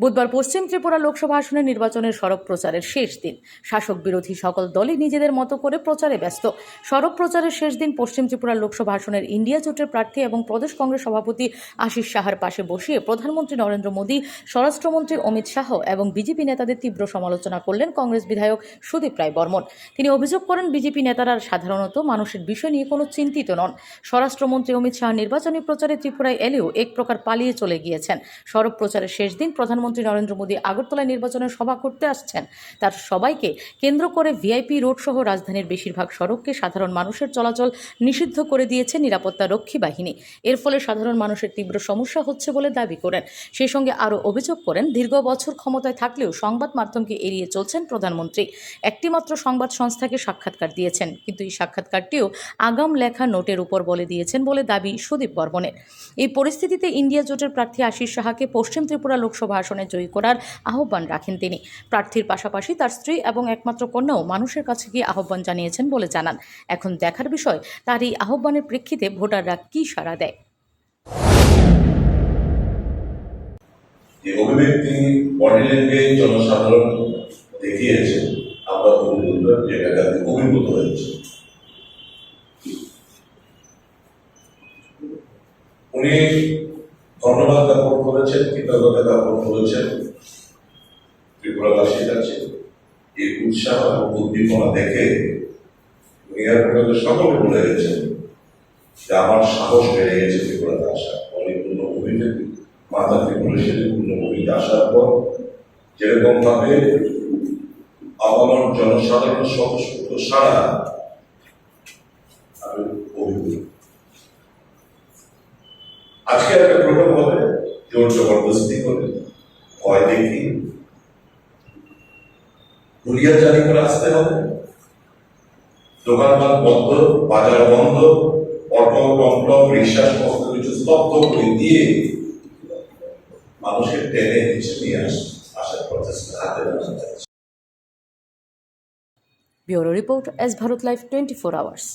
বুধবার পশ্চিম ত্রিপুরা লোকসভা আসনের নির্বাচনের সড়ক প্রচারের শেষ দিন। শাসক বিরোধী সকল দলই নিজেদের মতো করে প্রচারে ব্যস্ত। সড়ক প্রচারের শেষ দিন পশ্চিম ত্রিপুরা লোকসভা আসনের ইন্ডিয়া জোটের প্রার্থী এবং প্রদেশ কংগ্রেস সভাপতি আশিস সাহার পাশে বসিয়ে প্রধানমন্ত্রী নরেন্দ্র মোদী, স্বরাষ্ট্রমন্ত্রী অমিত শাহ এবং বিজেপি নেতাদের তীব্র সমালোচনা করলেন কংগ্রেস বিধায়ক সুদীপ রায় বর্মন। তিনি অভিযোগ করেন, বিজেপি নেতারা সাধারণত মানুষের বিষয় নিয়ে কোনো চিন্তিত নন। স্বরাষ্ট্রমন্ত্রী অমিত শাহ নির্বাচনী প্রচারে ত্রিপুরায় এলেও এক প্রকার পালিয়ে চলে গিয়েছেন। সড়ক প্রচারের শেষ দিন প্রধানমন্ত্রী নরেন্দ্র মোদী আগরতলায় নির্বাচনের সভা করতে আসছেন। তার সবাইকে কেন্দ্র করে ভিআইপি রোড সহ রাজধানীর বেশিরভাগ সড়ককে সাধারণ মানুষের চলাচল নিষিদ্ধ করে দিয়েছে নিরাপত্তা রক্ষী বাহিনী। এর ফলে সাধারণ মানুষের তীব্র সমস্যা হচ্ছে বলে দাবি করেন। সেই সঙ্গে আরও অভিযোগ করেন, দীর্ঘ বছর ক্ষমতায় থাকলেও সংবাদ মাধ্যমকে এড়িয়ে চলছেন প্রধানমন্ত্রী। একটিমাত্র সংবাদ সংস্থাকে সাক্ষাৎকার দিয়েছেন, কিন্তু এই সাক্ষাৎকারটিও আগাম লেখা নোটের উপর বলে দিয়েছেন বলে দাবি সুদীপ বর্মনের। এই পরিস্থিতিতে ইন্ডিয়া জোটের প্রার্থী আশিস সাহাকে পশ্চিম ত্রিপুরা লোকসভা আসনে জয়ী করার আহ্বান রাখেন তিনি। প্রার্থীর পাশাপাশি তার স্ত্রী এবং একমাত্র কন্যাও মানুষের কাছে গিয়ে আহ্বান জানিয়েছেন বলে জানান। এখন দেখার বিষয়, তার এই আহ্বানের প্রেক্ষিতে ভোটাররা কী সাড়া দেয়? অভিব্যক্তি বডি ল্যাঙ্গুয়েজ জনসাধারণ দেখিয়েছে। আমরা অভিভূত অভিভূত হয়েছে। উনি ধন্যবাদ জ্ঞাপন করেছেন, কৃতজ্ঞতা জ্ঞাপন করেছেন। ত্রিপুরাবাসীর কাছে এই উৎসাহ এবং উদ্দীপনা দেখে আর সকলে বলে গেছেন যে আমার সাহস বেড়ে গেছে ত্রিপুরাতে আসা অভিব্যক্তি মাথা ত্রিপুরেশের পূর্ণ ভূমিতে আসার পর যেরকম ভাবে আপামর জনসাধারণ স্বতঃস্ফূর্ত সারা আমি অভিভূত। আজকে একটা প্রোগ্রাম হবে, জোর জবরদস্তি করে। ভয় দেখি। হুলিয়া জারি করে আসতে হবে। দোকানপাট বন্ধ, বাজার বন্ধ, অটো, টমটম, রিক্সা, সমস্ত কিছু স্তব্ধ করে দিয়ে মানুষের টেনে নিচে নিয়ে আস, আসার প্রচেষ্টা হাতে bureau report S Bharat live twenty four hours.